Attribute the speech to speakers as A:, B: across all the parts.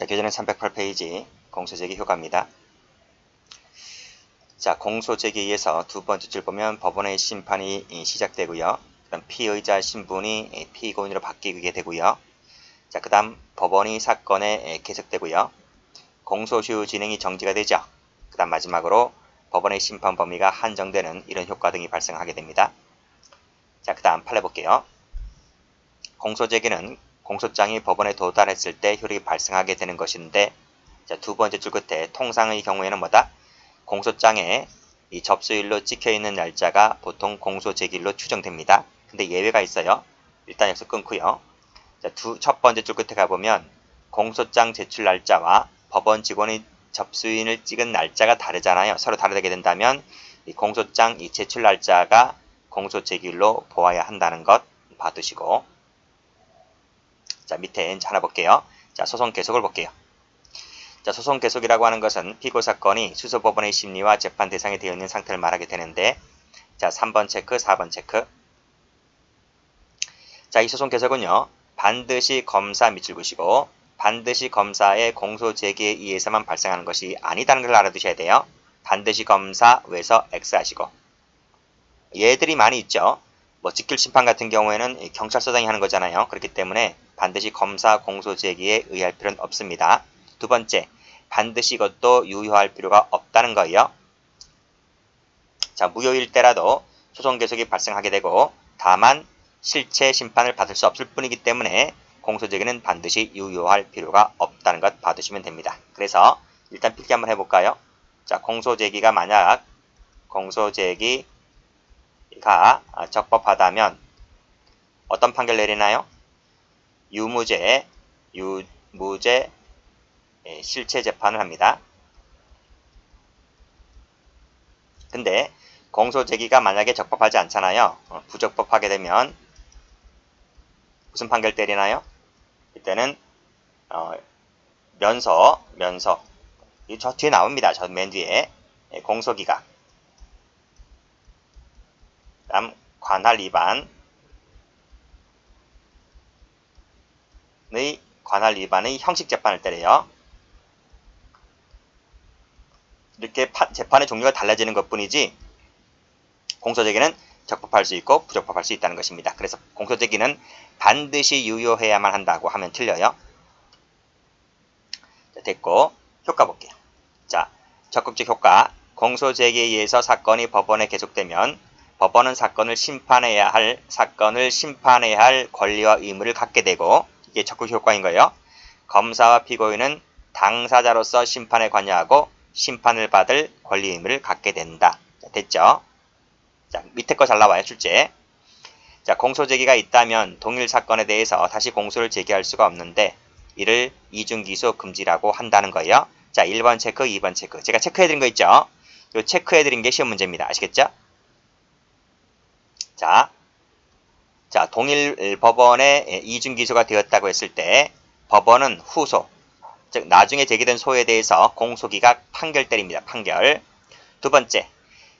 A: 자, 교재는 308페이지 공소제기 효과입니다. 자, 공소제기에서 두 번째 줄 보면 법원의 심판이 시작되고요. 그다음 피의자 신분이 피고인으로 바뀌게 되고요. 자, 그다음 법원이 사건에 계속되고요. 공소시효 진행이 정지가 되죠. 그다음 마지막으로 법원의 심판 범위가 한정되는 이런 효과 등이 발생하게 됩니다. 자, 그다음 판례 볼게요. 공소제기는 공소장이 법원에 도달했을 때 효력이 발생하게 되는 것인데 자, 두 번째 줄 끝에 통상의 경우에는 뭐다? 공소장에 이 접수일로 찍혀 있는 날짜가 보통 공소 제기일로 추정됩니다. 근데 예외가 있어요. 일단 여기서 끊고요. 자, 두, 첫 번째 줄 끝에 가보면 공소장 제출 날짜와 법원 직원이 접수인을 찍은 날짜가 다르잖아요. 서로 다르게 된다면 이 공소장 이 제출 날짜가 공소 제기일로 보아야 한다는 것 봐두시고 자, 밑에 이제 하나 볼게요. 자, 소송 계속을 볼게요. 자, 소송 계속이라고 하는 것은 피고 사건이 수소법원의 심리와 재판 대상이 되어 있는 상태를 말하게 되는데 자, 3번 체크, 4번 체크. 자, 이 소송 계속은요. 반드시 검사 밑줄 그시고 반드시 검사의 공소 제기에 의해서만 발생하는 것이 아니다는 걸 알아두셔야 돼요. 반드시 검사 외서 X 하시고 얘들이 많이 있죠. 뭐 직결 심판 같은 경우에는 경찰서장이 하는 거잖아요. 그렇기 때문에 반드시 검사 공소 제기에 의할 필요는 없습니다. 두 번째, 반드시 이것도 유효할 필요가 없다는 거예요. 자, 무효일 때라도 소송 계속이 발생하게 되고 다만 실체 심판을 받을 수 없을 뿐이기 때문에 공소 제기는 반드시 유효할 필요가 없다는 것 봐두시면 됩니다. 그래서 일단 필기 한번 해볼까요? 자, 공소 제기가 만약 공소 제기 가 적법하다면 어떤 판결 내리나요? 유무죄, 유무죄 예, 실체 재판을 합니다. 근데 공소 제기가 만약에 적법하지 않잖아요. 어, 부적법하게 되면 무슨 판결 때리나요? 이때는 어, 면서, 면서 저 뒤에 나옵니다. 저 맨 뒤에 예, 공소기각 다음 관할 위반 의 관할 위반의 형식 재판을 때려요. 이렇게 파, 재판의 종류가 달라지는 것 뿐이지 공소제기는 적법할 수 있고 부적법할 수 있다는 것입니다. 그래서 공소제기는 반드시 유효해야만 한다고 하면 틀려요. 자, 됐고 효과 볼게요. 자, 적극적 효과 공소제기에 의해서 사건이 법원에 계속되면 법원은 사건을 심판해야 할 사건을 심판해야 할 권리와 의무를 갖게 되고 이게 적극 효과인 거예요. 검사와 피고인은 당사자로서 심판에 관여하고 심판을 받을 권리 의무를 갖게 된다. 자, 됐죠? 자, 밑에 거 잘 나와요, 출제. 자, 공소 제기가 있다면 동일 사건에 대해서 다시 공소를 제기할 수가 없는데 이를 이중기소 금지라고 한다는 거예요. 자, 1번 체크, 2번 체크. 제가 체크해드린 거 있죠? 요 체크해드린 게 시험 문제입니다. 아시겠죠? 자, 자, 동일 법원에 이중 기소가 되었다고 했을 때 법원은 후소, 즉 나중에 제기된 소에 대해서 공소기각 판결 때립니다. 판결. 두 번째,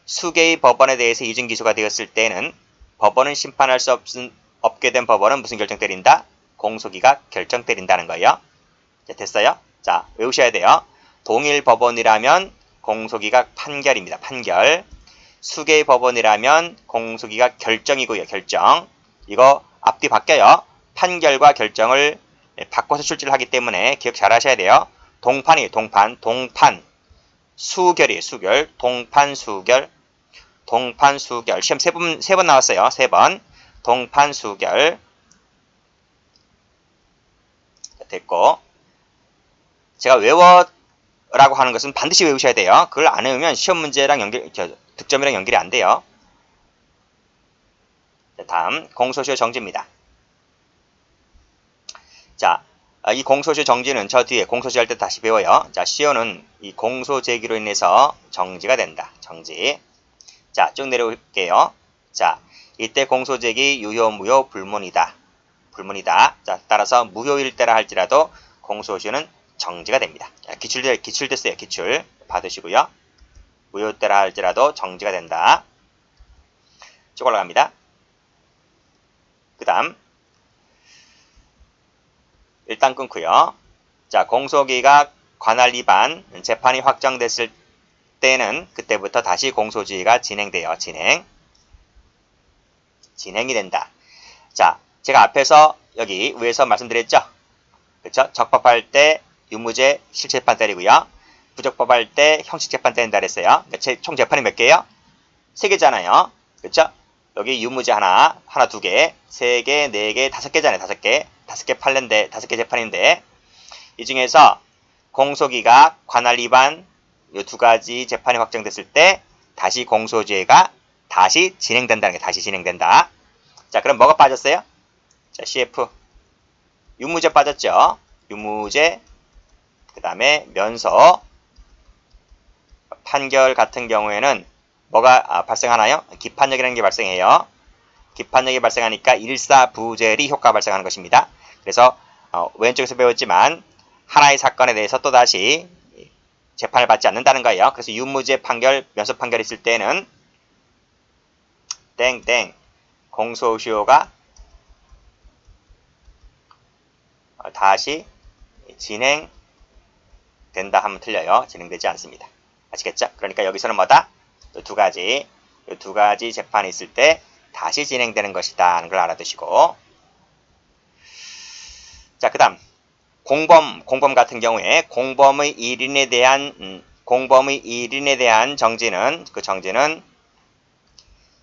A: 수개의 법원에 대해서 이중 기소가 되었을 때는 법원은 심판할 수 없은, 없게 된 법원은 무슨 결정 때린다? 공소기각 결정 때린다는 거예요. 자, 됐어요? 자, 외우셔야 돼요. 동일 법원이라면 공소기각 판결입니다. 판결. 수개의 법원이라면 공소기각 결정이고요. 결정. 이거 앞뒤 바뀌어요. 판결과 결정을 바꿔서 출제를 하기 때문에 기억 잘 하셔야 돼요. 동판이 동판, 동판, 수결이 수결, 동판 수결, 동판 수결. 시험 세 번, 세 번 나왔어요. 세 번. 동판 수결. 됐고. 제가 외워라고 하는 것은 반드시 외우셔야 돼요. 그걸 안 외우면 시험 문제랑 연결, 저, 득점이랑 연결이 안 돼요. 다음 공소시효 정지입니다. 자, 아, 이 공소시효 정지는 저 뒤에 공소시효 할 때 다시 배워요. 자, 시효는 이 공소 제기로 인해서 정지가 된다. 정지. 자, 쭉 내려올게요. 자, 이때 공소 제기 유효 무효 불문이다. 불문이다. 자, 따라서 무효일 때라 할지라도 공소시효는 정지가 됩니다. 기출됐어요. 기출 받으시고요. 무효 때라 할지라도 정지가 된다. 쭉 올라갑니다. 그 다음 일단 끊고요. 자, 공소기각 관할 위반 재판이 확정됐을 때는 그때부터 다시 공소주의가 진행돼요. 진행. 진행이 된다. 자, 제가 앞에서 여기 위에서 말씀드렸죠? 그렇죠? 적법할 때 유무죄 실체판 때리고요. 부적법할 때 형식 재판 때린다 그랬어요. 그러니까 총 재판이 몇 개예요? 세 개잖아요. 그렇죠? 여기 유무죄 하나, 하나 두 개, 세 개, 네 개, 다섯 개잖아요. 다섯 개. 다섯 개 판례인데, 다섯 개 재판인데 이 중에서 공소기각, 관할 위반 이 두 가지 재판이 확정됐을 때 다시 공소죄가 다시 진행된다는 게 다시 진행된다. 자, 그럼 뭐가 빠졌어요? 자, CF. 유무죄 빠졌죠? 유무죄, 그 다음에 면서, 판결 같은 경우에는 뭐가 아, 발생하나요? 기판력이라는 게 발생해요. 기판력이 발생하니까 일사부재리 효과가 발생하는 것입니다. 그래서 어, 왼쪽에서 배웠지만 하나의 사건에 대해서 또다시 재판을 받지 않는다는 거예요. 그래서 유무죄 판결, 면소 판결 있을 때는 땡땡 공소시효가 어, 다시 진행된다 하면 틀려요. 진행되지 않습니다. 아시겠죠? 그러니까 여기서는 뭐다? 두 가지, 두 가지 재판이 있을 때 다시 진행되는 것이다 하는 걸 알아두시고 자, 그 다음 공범, 공범 같은 경우에 공범의 일인에 대한 음, 공범의 일인에 대한 정지는 그 정지는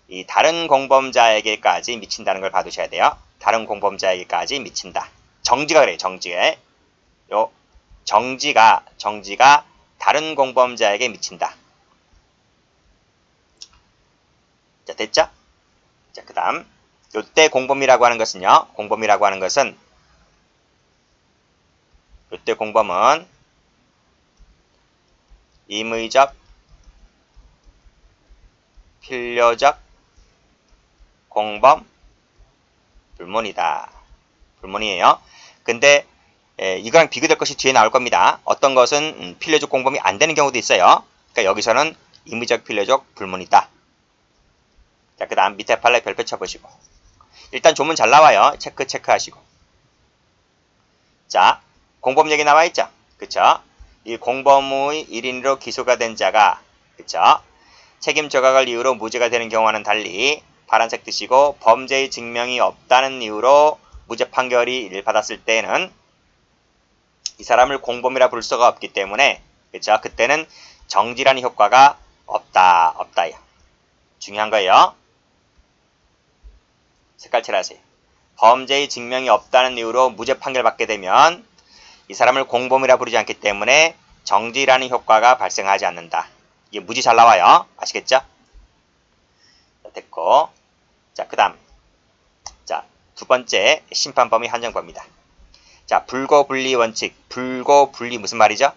A: 이 다른 공범자에게까지 미친다는 걸 봐두셔야 돼요. 다른 공범자에게까지 미친다. 정지가 그래요. 정지에 요 정지가 정지가 다른 공범자에게 미친다. 자, 됐죠? 자, 그 다음 요때 공범이라고 하는 것은요. 공범이라고 하는 것은 요때 공범은 임의적, 필요적, 공범, 불문이다. 불문이에요. 근데 에, 이거랑 비교될 것이 뒤에 나올 겁니다. 어떤 것은 음, 필요적 공범이 안 되는 경우도 있어요. 그러니까 여기서는 임의적 필요적 불문이다. 자, 그 다음 밑에 판례 별표 쳐보시고. 일단 조문 잘 나와요. 체크 체크하시고. 자, 공범 얘기 나와 있죠? 그쵸? 이 공범의 1인으로 기소가 된 자가 그쵸? 책임 저각을 이유로 무죄가 되는 경우와는 달리 파란색 드시고 범죄의 증명이 없다는 이유로 무죄 판결이 받았을 때는 이 사람을 공범이라 부를 수가 없기 때문에 그쵸? 그때는 정지라는 효과가 없다 없다요. 중요한 거예요. 색깔 칠하세요. 범죄의 증명이 없다는 이유로 무죄 판결 받게 되면 이 사람을 공범이라 부르지 않기 때문에 정지라는 효과가 발생하지 않는다. 이게 무지 잘 나와요. 아시겠죠? 됐고. 자, 그 다음. 자, 두 번째 심판범위 한정법입니다. 자, 불고불리 원칙. 불고불리 무슨 말이죠?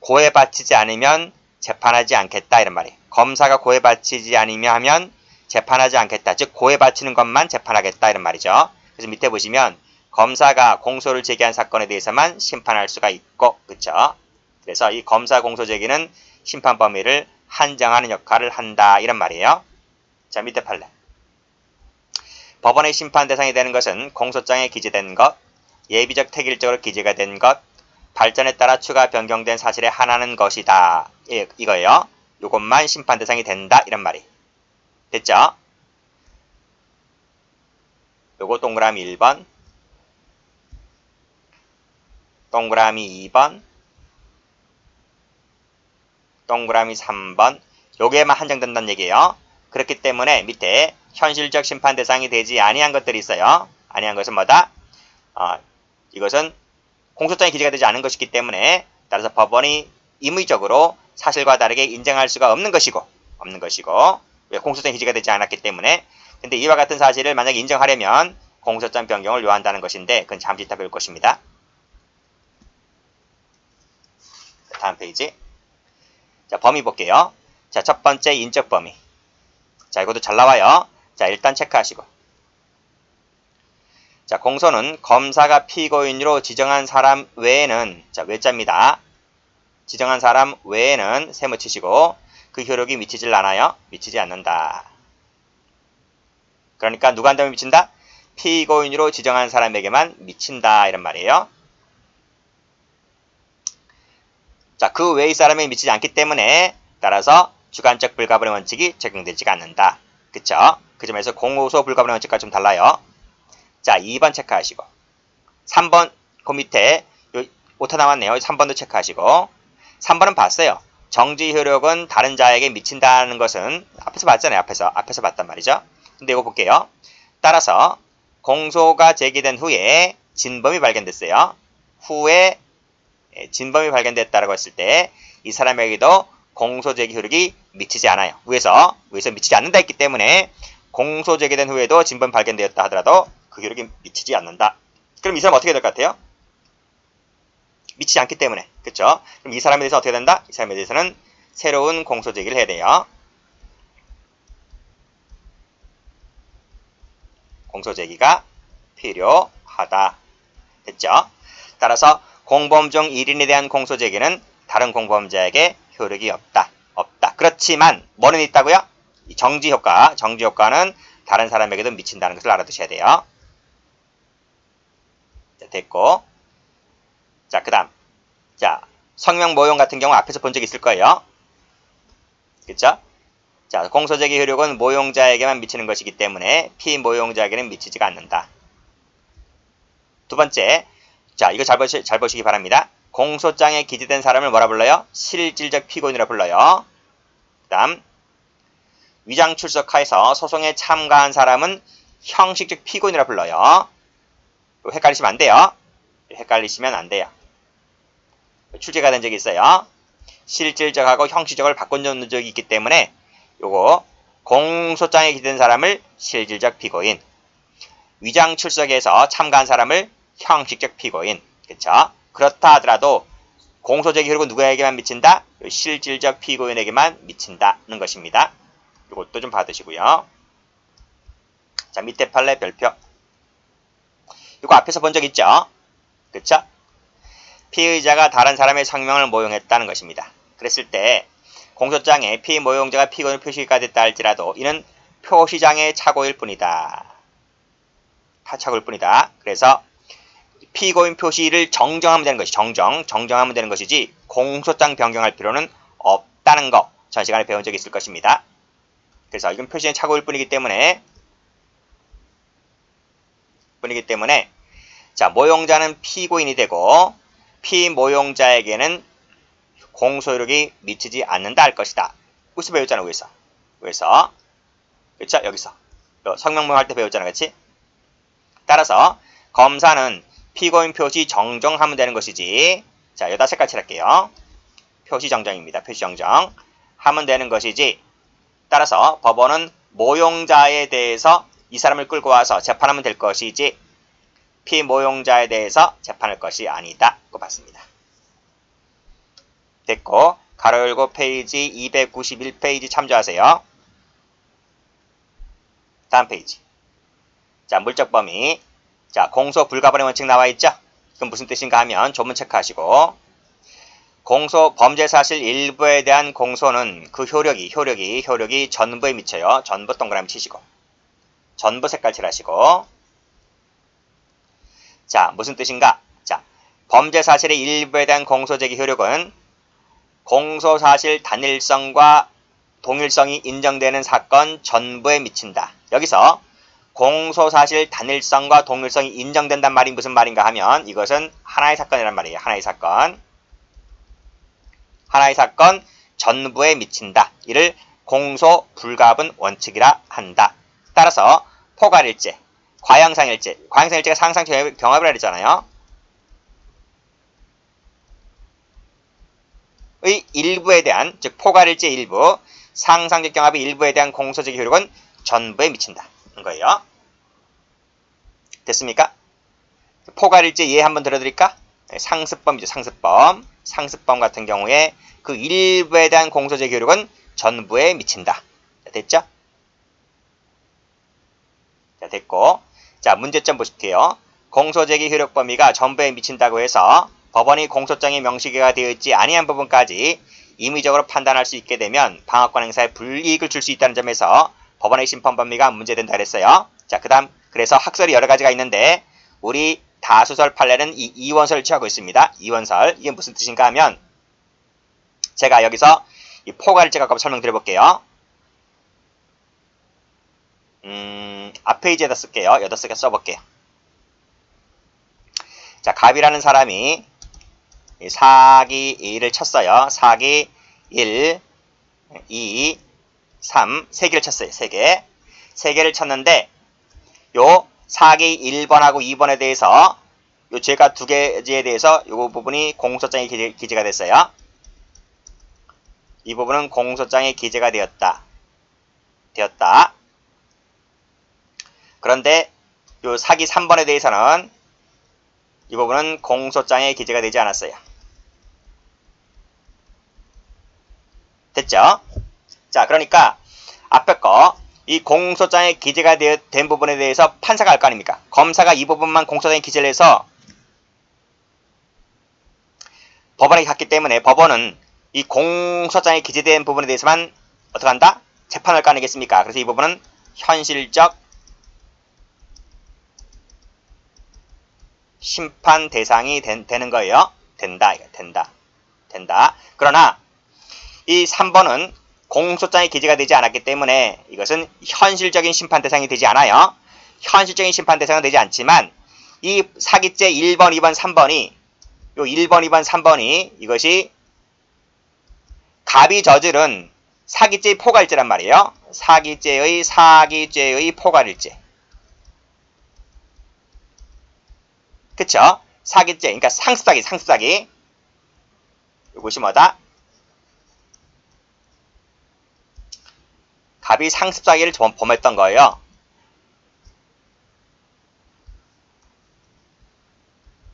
A: 고해 바치지 않으면 재판하지 않겠다 이런 말이에요. 검사가 고해 바치지 않으면 하면 재판하지 않겠다. 즉 고해 바치는 것만 재판하겠다 이런 말이죠. 그래서 밑에 보시면 검사가 공소를 제기한 사건에 대해서만 심판할 수가 있고 그쵸? 그래서 이 검사 공소 제기는 심판 범위를 한정하는 역할을 한다 이런 말이에요. 자 밑에 판례. 법원의 심판 대상이 되는 것은 공소장에 기재된 것, 예비적 택일적으로 기재가 된 것, 발전에 따라 추가 변경된 사실에 한하는 것이다. 예, 이거예요. 이것만 심판 대상이 된다 이런 말이. 됐죠? 요거 동그라미 1번, 동그라미 2번, 동그라미 3번 요게만 한정된다는 얘기예요. 그렇기 때문에 밑에 현실적 심판 대상이 되지 아니한 것들이 있어요. 아니한 것은 뭐다? 어, 이것은 공소장에 기재가 되지 않은 것이기 때문에 따라서 법원이 임의적으로 사실과 다르게 인정할 수가 없는 것이고 없는 것이고 왜 공소장에 기재가 되지 않았기 때문에 근데 이와 같은 사실을 만약에 인정하려면 공소장 변경을 요한다는 것인데 그건 잠시 이따 배울 것입니다. 다음 페이지. 자, 범위 볼게요. 자, 첫 번째 인적 범위. 자, 이것도 잘 나와요. 자, 일단 체크하시고. 자, 공소는 검사가 피고인으로 지정한 사람 외에는 자, 외자입니다. 지정한 사람 외에는 세무 치시고 그 효력이 미치질 않아요. 미치지 않는다. 그러니까 누구한테 미친다? 피고인으로 지정한 사람에게만 미친다 이런 말이에요. 자, 그 외의 사람에 미치지 않기 때문에 따라서 주관적 불가분의 원칙이 적용되지가 않는다. 그쵸? 그 점에서 공호소 불가분의 원칙과 좀 달라요. 자, 2번 체크하시고 3번 그 밑에 요 오타 나왔네요. 3번도 체크하시고 3번은 봤어요. 정지 효력은 다른 자에게 미친다는 것은 앞에서 봤잖아요. 앞에서 앞에서 봤단 말이죠. 근데 이거 볼게요. 따라서 공소가 제기된 후에 진범이 발견됐어요. 후에 예, 진범이 발견됐다라고 했을 때 이 사람에게도 공소 제기 효력이 미치지 않아요. 위에서 위에서 미치지 않는다 했기 때문에 공소 제기된 후에도 진범 발견되었다 하더라도 그 효력이 미치지 않는다. 그럼 이 사람 어떻게 될 것 같아요? 미치지 않기 때문에 그렇죠? 그럼 이 사람에 대해서 어떻게 된다? 이 사람에 대해서는 새로운 공소 제기를 해야 돼요. 공소 제기가 필요하다. 됐죠? 따라서 공범 중 1인에 대한 공소 제기는 다른 공범자에게 효력이 없다. 없다. 그렇지만 뭐는 있다고요? 이 정지 효과. 정지 효과는 다른 사람에게도 미친다는 것을 알아두셔야 돼요. 자, 됐고. 자, 그 다음. 자, 성명 모용 같은 경우 앞에서 본 적 있을 거예요. 그쵸? 자, 공소제기 효력은 모용자에게만 미치는 것이기 때문에 피모용자에게는 미치지가 않는다. 두 번째, 자, 이거 잘, 보시, 잘 보시기 바랍니다. 공소장에 기재된 사람을 뭐라 불러요? 실질적 피고인이라 불러요. 그 다음, 위장 출석하에서 소송에 참가한 사람은 형식적 피고인이라 불러요. 헷갈리시면 안 돼요. 헷갈리시면 안 돼요. 출제가 된 적이 있어요. 실질적하고 형식적을 바꿔놓는 적이 있기 때문에 요거 공소장에 기재된 사람을 실질적 피고인, 위장 출석에서 참가한 사람을 형식적 피고인, 그쵸? 그렇다 하더라도 공소제기 효력은 누구에게만 미친다? 실질적 피고인에게만 미친다는 것입니다. 이것도 좀 받으시고요. 자, 밑에 판례 별표. 이거 앞에서 본 적 있죠? 그쵸? 피의자가 다른 사람의 성명을 모용했다는 것입니다. 그랬을 때 공소장에 피모용자가 피고인 표시가 됐다 할지라도 이는 표시장의 착오일 뿐이다. 타착일 뿐이다. 그래서 피고인 표시를 정정하면 되는 것이 정정, 정정하면 되는 것이지 공소장 변경할 필요는 없다는 거. 전 시간에 배운 적이 있을 것입니다. 그래서 이건 표시의 착오일 뿐이기 때문에 뿐이기 때문에 자 모용자는 피고인이 되고 피모용자에게는 공소효력이 미치지 않는다 할 것이다. 여기서 배웠잖아, 위에서. 위에서. 그쵸? 여기서. 성명문 할 때 배웠잖아, 그치? 따라서 검사는 피고인 표시 정정하면 되는 것이지. 자, 여기다 색깔 칠할게요. 표시 정정입니다. 표시 정정. 하면 되는 것이지. 따라서 법원은 모용자에 대해서 이 사람을 끌고 와서 재판하면 될 것이지 피모용자에 대해서 재판할 것이 아니다. 고 봤습니다. 됐고 가로 열고 페이지 291페이지 참조하세요. 다음 페이지. 자, 물적 범위. 자, 공소 불가분의 원칙 나와 있죠? 그럼 무슨 뜻인가 하면 조문 체크하시고 공소 범죄 사실 일부에 대한 공소는 그 효력이 효력이 효력이 전부에 미쳐요. 전부 동그라미 치시고 전부 색깔 칠하시고 자, 무슨 뜻인가? 자, 범죄 사실의 일부에 대한 공소 제기 효력은 공소 사실 단일성과 동일성이 인정되는 사건 전부에 미친다. 여기서 공소 사실 단일성과 동일성이 인정된단 말이 무슨 말인가 하면 이것은 하나의 사건이란 말이에요. 하나의 사건. 하나의 사건 전부에 미친다. 이를 공소 불가분 원칙이라 한다. 따라서 포괄일제, 과형상일제, 과형상일제가 상상 경합을 하랬잖아요. 의 일부에 대한 즉 포괄일제 일부, 상상적 경합의 일부에 대한 공소적 효력은 전부에 미친다는 거예요. 됐습니까? 포괄일제 예 한번 들어드릴까? 네, 상습범이죠. 상습범. 상습범 같은 경우에 그 일부에 대한 공소적 효력은 전부에 미친다. 자, 됐죠? 자, 됐고. 자, 문제점 보실게요. 공소제기 효력 범위가 전부에 미친다고 해서 법원이 공소장에 명시가 되어 있지 아니한 부분까지 임의적으로 판단할 수 있게 되면 방어권 행사에 불이익을 줄 수 있다는 점에서 법원의 심판 범위가 문제된다 그랬어요. 자, 그 다음 그래서 학설이 여러 가지가 있는데 우리 다수설 판례는 이 이원설을 취하고 있습니다. 이원설 이게 무슨 뜻인가 하면 제가 여기서 이 포괄일제 갖고 설명드려 볼게요. 음, 앞 페이지에다 쓸게요. 여덟 개 써볼게요. 자, 갑이라는 사람이 이 사기 1을 쳤어요. 사기 1, 2, 3, 3개를 쳤어요. 3개. 3개를 쳤는데 요 사기 1번하고 2번에 대해서 요 죄가 두 개지에 대해서 요 부분이 공소장에 기재, 기재 가 됐어요. 이 부분은 공소장에 기재가 되었다. 되었다. 그런데 요 사기 3번에 대해서는 이 부분은 공소장에 기재가 되지 않았어요. 됐죠? 자, 그러니까 앞에 거 이 공소장에 기재가 되어- 된 부분에 대해서 판사가 알 거 아닙니까? 검사가 이 부분만 공소장에 기재를 해서 법원에 갔기 때문에 법원은 이 공소장에 기재된 부분에 대해서만 어떻게 한다? 재판할 거 아니겠습니까? 그래서 이 부분은 현실적 심판 대상이 된- 되는 거예요. 된다. 이거 된다. 된다. 그러나 이 3번은 공소장에 기재가 되지 않았기 때문에 이것은 현실적인 심판 대상이 되지 않아요. 현실적인 심판 대상은 되지 않지만 이 사기죄 1번, 2번, 3번이 요 1번, 2번, 3번이 이것이 갑이 저지른 사기죄의 포괄죄란 말이에요. 사기죄의 사기죄의 포괄일죄. 그쵸? 사기죄, 그러니까 상습사기, 상습사기. 이것이 뭐다? 갑이 상습사기를 범- 범했던 거예요.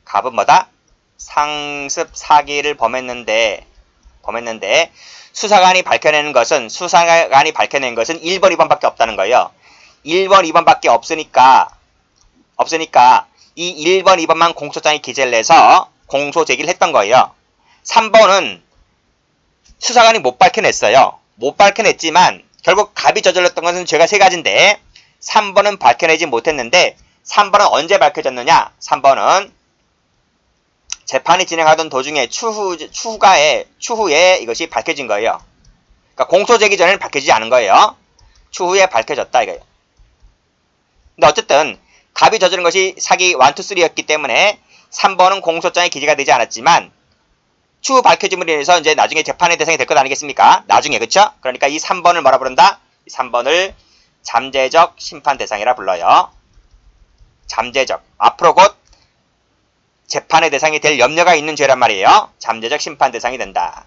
A: 갑은 뭐다? 상습 사기를 범했는데 범했는데 수사관이 밝혀내는 것은 수사관이 밝혀낸 것은 1번, 2번밖에 없다는 거예요. 1번, 2번밖에 없으니까 없으니까 이 1번, 2번만 공소장에 기재를 해서 공소 제기를 했던 거예요. 3번은 수사관이 못 밝혀냈어요. 못 밝혀냈지만 결국 갑이 저질렀던 것은 죄가 세 가지인데 3번은 밝혀내지 못했는데 3번은 언제 밝혀졌느냐? 3번은 재판이 진행하던 도중에 추후 추가에 추후에 이것이 밝혀진 거예요. 그러니까 공소 제기 전에는 밝혀지지 않은 거예요. 추후에 밝혀졌다 이거예요. 근데 어쨌든 갑이 저지른 것이 사기 1, 2, 3였기 때문에 3번은 공소장에 기재가 되지 않았지만 추후 밝혀짐으로 인해서 이제 나중에 재판의 대상이 될 것 아니겠습니까? 나중에 그쵸? 그러니까 이 3번을 뭐라 부른다? 이 3번을 잠재적 심판 대상이라 불러요. 잠재적. 앞으로 곧 재판의 대상이 될 염려가 있는 죄란 말이에요. 잠재적 심판 대상이 된다.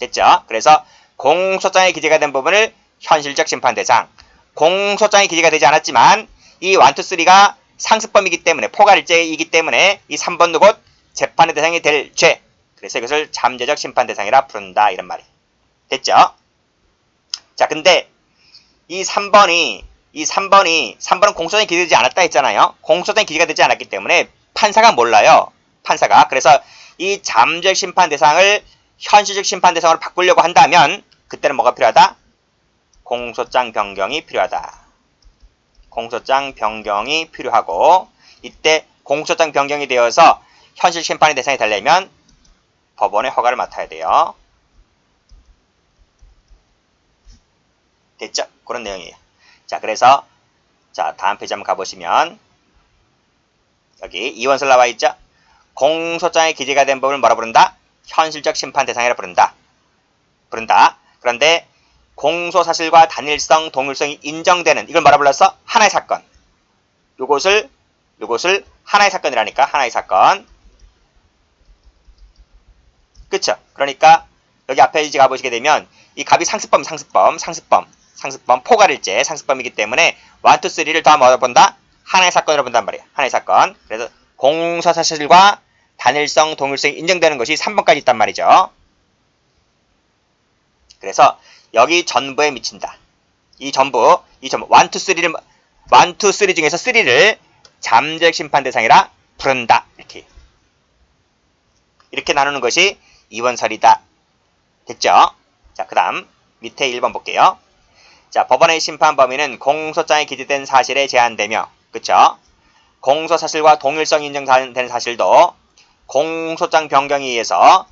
A: 됐죠? 그래서 공소장에 기재가 된 부분을 현실적 심판 대상. 공소장에 기재가 되지 않았지만 이 1, 2, 3가 상습범이기 때문에 포괄일죄이기 때문에 이 3번도 곧 재판의 대상이 될 죄. 그래서 이것을 잠재적 심판 대상이라 부른다 이런 말이. 됐죠? 자, 근데 이 3번이 이 3번이 3번은 공소장에 기재되지 않았다 했잖아요. 공소장에 기재가 되지 않았기 때문에 판사가 몰라요. 판사가. 그래서 이 잠재적 심판 대상을 현실적 심판 대상으로 바꾸려고 한다면 그때는 뭐가 필요하다? 공소장 변경이 필요하다. 공소장 변경이 필요하고 이때 공소장 변경이 되어서 현실 심판의 대상이 되려면 법원의 허가를 맡아야 돼요. 됐죠? 그런 내용이에요. 자, 그래서 자, 다음 페이지 한번 가보시면 여기 이원설 나와 있죠? 공소장에 기재가 된 법을 뭐라 부른다? 현실적 심판 대상이라 부른다. 부른다. 그런데 공소 사실과 단일성, 동일성이 인정되는 이걸 뭐라 불렀어? 하나의 사건. 요것을 요것을 하나의 사건이라니까 하나의 사건. 그쵸? 그러니까 여기 앞에 이제 가보시게 되면 이 갑이 상습범, 상습범, 상습범, 상습범, 포괄일제, 상습범이기 때문에 1, 2, 3를 더 뭐라 본다? 하나의 사건으로 본단 말이야. 하나의 사건. 그래서 공소 사실과 단일성, 동일성이 인정되는 것이 3번까지 있단 말이죠. 그래서 여기 전부에 미친다. 이 전부, 이 전부, 1, 2, 3를, 1, 2, 3 중에서 3를 잠재적 심판 대상이라 부른다. 이렇게. 이렇게 나누는 것이 이원설이다. 됐죠? 자, 그 다음, 밑에 1번 볼게요. 자, 법원의 심판 범위는 공소장에 기재된 사실에 제한되며, 그쵸? 공소 사실과 동일성 인정되는 사실도 공소장 변경에 의해서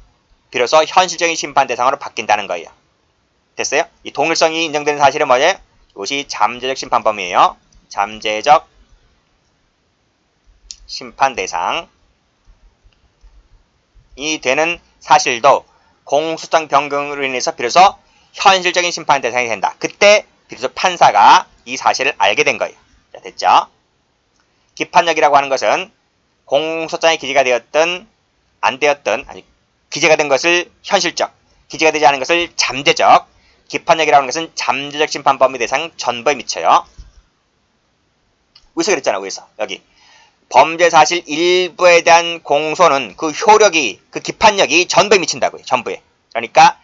A: 비로소 현실적인 심판 대상으로 바뀐다는 거예요. 됐어요? 이 동일성이 인정되는 사실은 뭐예요? 이것이 잠재적 심판 범위예요. 잠재적 심판 대상이 되는 사실도 공소장 변경으로 인해서 비로소 현실적인 심판 대상이 된다. 그때 비로소 판사가 이 사실을 알게 된 거예요. 자, 됐죠? 기판력이라고 하는 것은 공소장에 기재가 되었든 안 되었든 아니 기재가 된 것을 현실적, 기재가 되지 않은 것을 잠재적, 기판력이라고 하는 것은 잠재적 심판 범위 대상 전부에 미쳐요. 위에서 그랬잖아, 위에서. 여기. 범죄 사실 일부에 대한 공소는 그 효력이, 그 기판력이 전부에 미친다고요. 전부에. 그러니까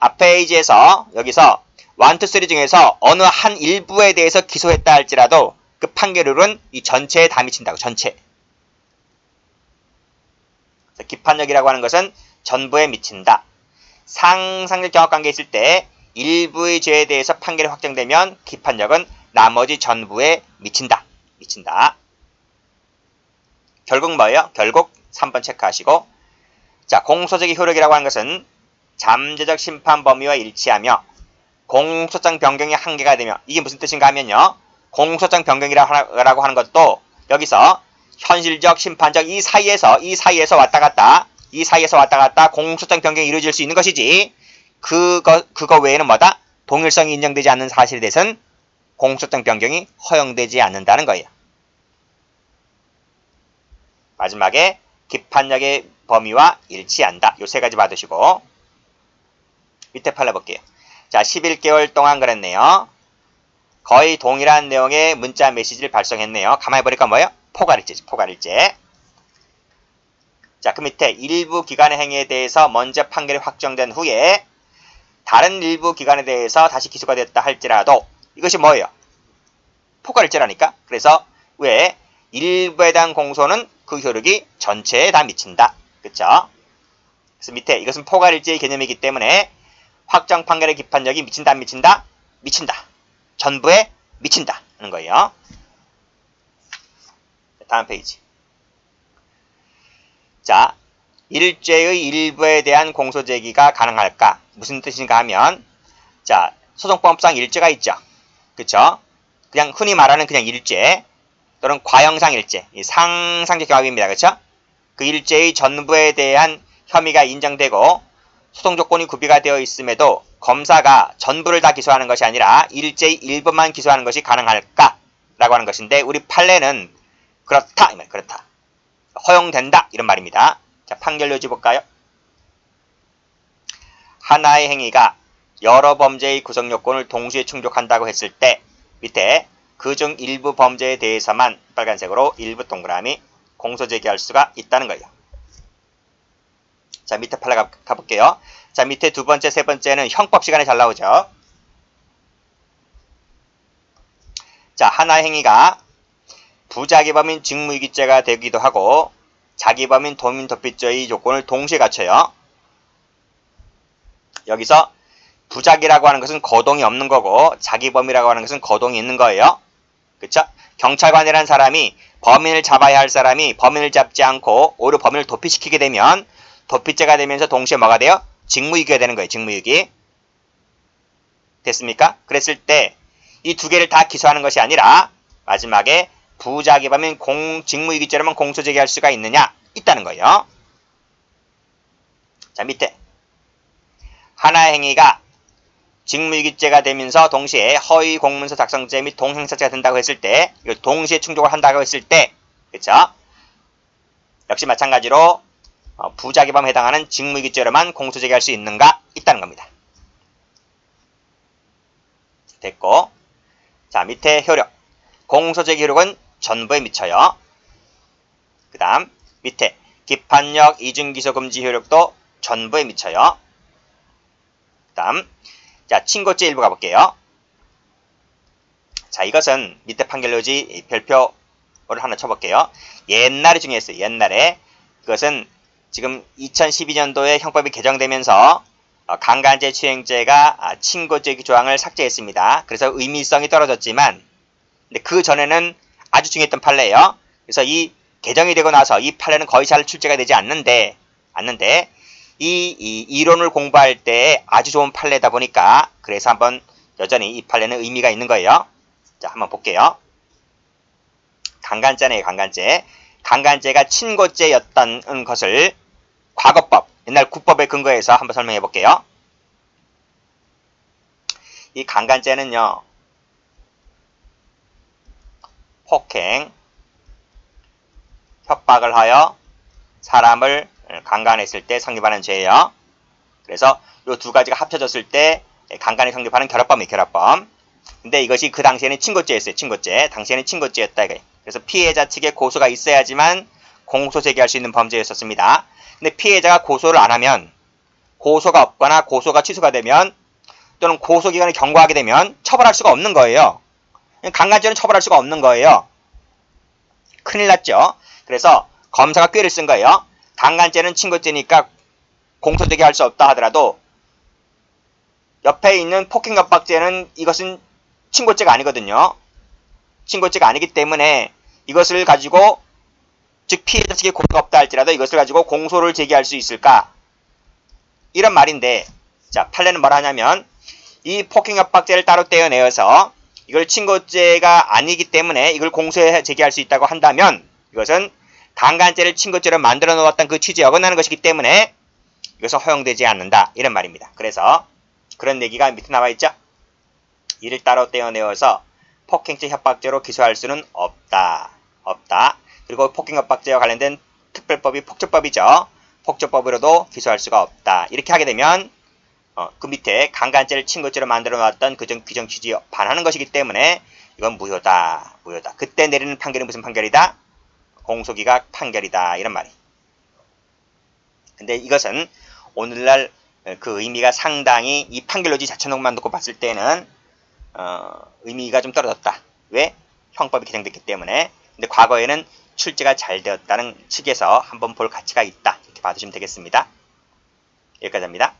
A: 앞 페이지에서 여기서 1, 2, 3 중에서 어느 한 일부에 대해서 기소했다 할지라도 그 판결율은 이 전체에 다 미친다고. 전체. 기판력이라고 하는 것은 전부에 미친다. 상상적 경합관계에 있을 때 일부의 죄에 대해서 판결이 확정되면 기판력은 나머지 전부에 미친다. 미친다. 결국 뭐예요? 결국 3번 체크하시고 자 공소적의 효력이라고 하는 것은 잠재적 심판 범위와 일치하며 공소장 변경이 한계가 되며 이게 무슨 뜻인가 하면요. 공소장 변경이라고 하는 것도 여기서 현실적, 심판적 이 사이에서 이 사이에서 왔다 갔다 이 사이에서 왔다 갔다 공소장 변경이 이루어질 수 있는 것이지 그거 그거 외에는 뭐다? 동일성이 인정되지 않는 사실에 대해서는 공소장 변경이 허용되지 않는다는 거예요. 마지막에 기판력의 범위와 일치한다. 요 세 가지 받으시고 밑에 팔라 볼게요. 자, 11개월 동안 그랬네요. 거의 동일한 내용의 문자 메시지를 발송했네요. 가만히 보니까 뭐예요? 포괄일제지, 포괄일제. 자, 그 밑에 일부 기관의 행위에 대해서 먼저 판결이 확정된 후에 다른 일부 기관에 대해서 다시 기소가 됐다 할지라도 이것이 뭐예요? 포괄일제라니까. 그래서 왜 일부에 대한 공소는 그 효력이 전체에 다 미친다. 그쵸? 그래서 밑에 이것은 포괄일제의 개념이기 때문에 확정 판결의 기판력이 미친다 안 미친다? 미친다. 전부에 미친다 하는 거예요. 다음 페이지. 자, 일죄의 일부에 대한 공소 제기가 가능할까? 무슨 뜻인가 하면 자, 소송법상 일죄가 있죠. 그쵸? 그냥 흔히 말하는 그냥 일죄 또는 과형상 일죄, 상상적 경합입니다. 그쵸? 그 일죄의 전부에 대한 혐의가 인정되고 소송 조건이 구비가 되어 있음에도 검사가 전부를 다 기소하는 것이 아니라 일제의 일부만 기소하는 것이 가능할까? 라고 하는 것인데 우리 판례는 그렇다. 그렇다. 허용된다. 이런 말입니다. 자, 판결 요지 볼까요? 하나의 행위가 여러 범죄의 구성 요건을 동시에 충족한다고 했을 때 밑에 그 중 일부 범죄에 대해서만 빨간색으로 일부 동그라미 공소 제기할 수가 있다는 거예요. 자, 밑에 팔라 가, 가볼게요. 자, 밑에 두 번째, 세 번째는 형법 시간에 잘 나오죠. 자, 하나의 행위가 부자기범인 직무유기죄가 되기도 하고 자기범인 도민 도피죄의 조건을 동시에 갖춰요. 여기서 부작이라고 하는 것은 거동이 없는 거고 자기범이라고 하는 것은 거동이 있는 거예요. 그쵸? 경찰관이라는 사람이 범인을 잡아야 할 사람이 범인을 잡지 않고 오히려 범인을 도피시키게 되면 도피죄가 되면서 동시에 뭐가 돼요? 직무유기가 되는 거예요. 직무유기. 됐습니까? 그랬을 때 이 두 개를 다 기소하는 것이 아니라 마지막에 부자기범인 공, 직무유기죄라면 공소제기할 수가 있느냐? 있다는 거예요. 자 밑에 하나의 행위가 직무유기죄가 되면서 동시에 허위 공문서 작성죄 및 동행사죄가 된다고 했을 때 이걸 동시에 충족을 한다고 했을 때 그쵸? 역시 마찬가지로 어, 부자 기범에 해당하는 직무유기죄로만 공소제기할 수 있는가? 있다는 겁니다. 됐고 자 밑에 효력 공소제기 효력은 전부에 미쳐요. 그 다음 밑에 기판력 이중기소 금지 효력도 전부에 미쳐요. 그 다음 자 친고죄 일부 가볼게요. 자 이것은 밑에 판결로지 별표를 하나 쳐볼게요. 옛날에 중요했어요. 옛날에 그것은 지금 2012년도에 형법이 개정되면서 어, 강간죄 추행죄가 아, 친고죄 조항을 삭제했습니다. 그래서 의미성이 떨어졌지만 근데 그 전에는 아주 중요했던 판례예요. 그래서 이 개정이 되고 나서 이 판례는 거의 잘 출제가 되지 않는데 않는데 이, 이 이론을 공부할 때 아주 좋은 판례다 보니까 그래서 한번 여전히 이 판례는 의미가 있는 거예요. 자, 한번 볼게요. 강간죄네요, 강간죄. 강간죄가 친고죄였던 것을 과거법, 옛날 국법에 근거해서 한번 설명해 볼게요. 이 강간죄는요, 폭행, 협박을 하여 사람을 강간했을 때 성립하는 죄예요. 그래서 이 두 가지가 합쳐졌을 때 강간이 성립하는 결합범이 결합범. 근데 이것이 그 당시에는 친고죄였어요. 친고죄. 당시에는 친고죄였다. 그래서 피해자 측에 고소가 있어야지만 공소 제기할 수 있는 범죄였었습니다. 근데 피해자가 고소를 안 하면 고소가 없거나 고소가 취소가 되면 또는 고소기간을 경과하게 되면 처벌할 수가 없는 거예요. 강간죄는 처벌할 수가 없는 거예요. 큰일 났죠. 그래서 검사가 꾀를 쓴 거예요. 강간죄는 친고죄니까 공소제기 할수 없다 하더라도 옆에 있는 폭행협박죄는 이것은 친고죄가 아니거든요. 친고죄가 아니기 때문에 이것을 가지고 즉 피해자 측에 고소가 없다 할지라도 이것을 가지고 공소를 제기할 수 있을까? 이런 말인데 자 판례는 뭐라 하냐면 이 폭행협박죄를 따로 떼어내어서 이걸 친고죄가 아니기 때문에 이걸 공소에 제기할 수 있다고 한다면 이것은 강간죄를 친고죄로 만들어 놓았던 그 취지에 어긋나는 것이기 때문에 이것은 허용되지 않는다 이런 말입니다. 그래서 그런 얘기가 밑에 나와 있죠. 이를 따로 떼어내어서 폭행죄 협박죄로 기소할 수는 없다. 없다. 그리고 폭행 협박죄와 관련된 특별법이 폭처법이죠. 폭처법으로도 기소할 수가 없다. 이렇게 하게 되면 어, 그 밑에 강간죄를 친고죄로 만들어 놨던 그정 규정 취지에 반하는 것이기 때문에 이건 무효다. 무효다. 그때 내리는 판결이 무슨 판결이다? 공소기각 판결이다. 이런 말이. 근데 이것은 오늘날 그 의미가 상당히 이 판결로지 자체만 놓고 봤을 때는 어, 의미가 좀 떨어졌다. 왜? 형법이 개정됐기 때문에. 근데 과거에는 출제가 잘 되었다는 측에서 한번 볼 가치가 있다. 이렇게 봐주시면 되겠습니다. 여기까지 합니다.